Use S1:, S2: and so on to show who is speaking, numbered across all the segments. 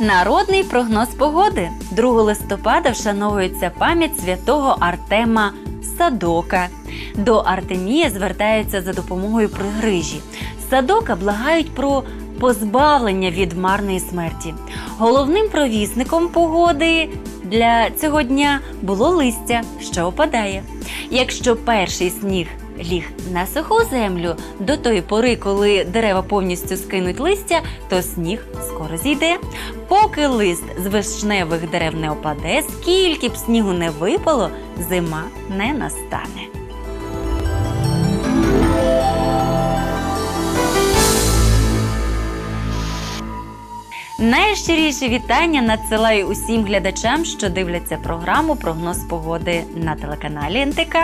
S1: Народний прогноз погоди 2 листопада вшановується пам'ять святого Артема Садока. До Артемія звертаються за допомогою пригрижі. Садока благають про позбавлення від марної смерті. Головним провісником погоди для цього дня було листя, що опадає. Якщо перший сніг ліг на суху землю до тої пори, коли дерева повністю скинуть листя, то сніг скоро зійде. Поки лист з вишневих дерев не опаде, скільки б снігу не випало, зима не настане. Найщиріше вітання надсилаю усім глядачам, що дивляться програму Прогноз погоди на телеканалі НТК.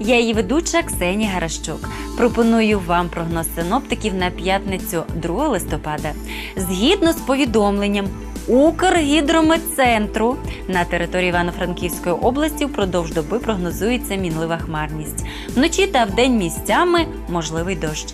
S1: Я її ведуча Ксенія Гаращук. Пропоную вам прогноз синоптиків на п'ятницю 2 листопада. Згідно з повідомленням Укргідрометцентру на території Івано-Франківської області впродовж доби прогнозується мінлива хмарність. Вночі та вдень місцями можливий дощ.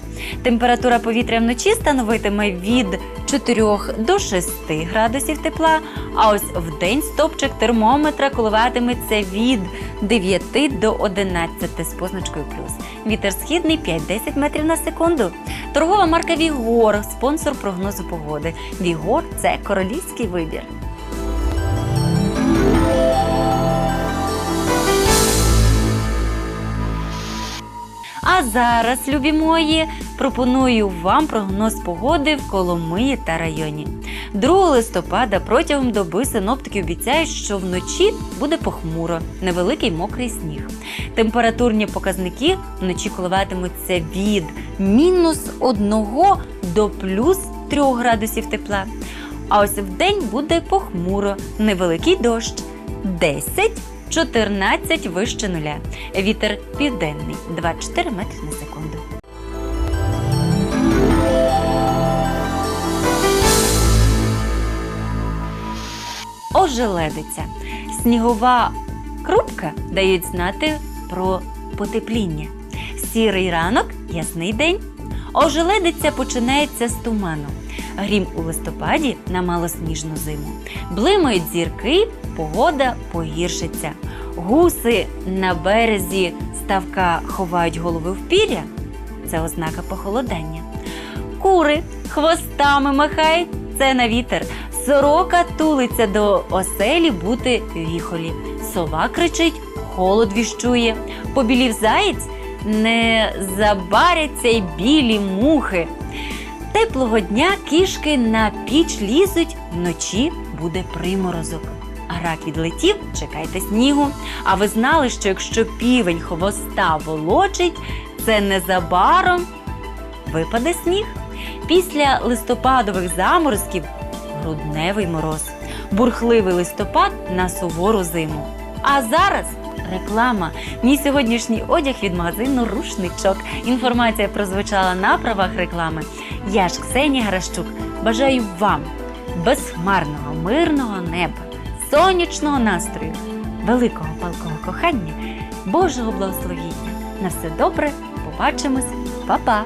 S1: Температура повітря вночі становитиме від 4 до 6 градусів тепла, а ось вдень стопчик термометра коливатиметься від 9 до 11 з позначкою плюс. Вітер східний 5-10 метрів на секунду. Торгова марка Вігор, спонсор прогнозу погоди. Вігор це королівський вибір. А зараз, любі мої, пропоную вам прогноз погоди в Коломиї та районі. 2 листопада протягом доби синоптики обіцяють, що вночі буде похмуро, невеликий мокрий сніг. Температурні показники вночі коливатимуться від мінус 1 до плюс 3 градусів тепла. А ось вдень буде похмуро, невеликий дощ 10 14 вище нуля. Вітер південний 24 метри на секунду. Ожеледиця. Снігова крупка дають знати про потепління. Сірий ранок, ясний день. Ожеледиця починається з туману. Грім у листопаді на малосніжну зиму. Блимають зірки, погода погіршиться. Гуси на березі ставка ховають голови в пір'я. Це ознака похолодання. Кури хвостами махають це на вітер. Сорока тулиться до оселі бути віхолі. Сова кричить, холод віщує. Побілів заєць не забаряться й білі мухи. Теплого дня кішки на піч лізуть, вночі буде приморозок. А рак відлетів, чекайте снігу. А ви знали, що якщо півень хвоста волочить, це незабаром випаде сніг. Після листопадових заморозків грудневий мороз, бурхливий листопад на сувору зиму. А зараз реклама. Мій сьогоднішній одяг від магазину Рушничок. Інформація прозвучала на правах реклами. Я ж Ксенія Гращук. Бажаю вам безхмарного, мирного неба, сонячного настрою, великого палкого кохання, Божого благословіння. На все добре, побачимось, Па-па!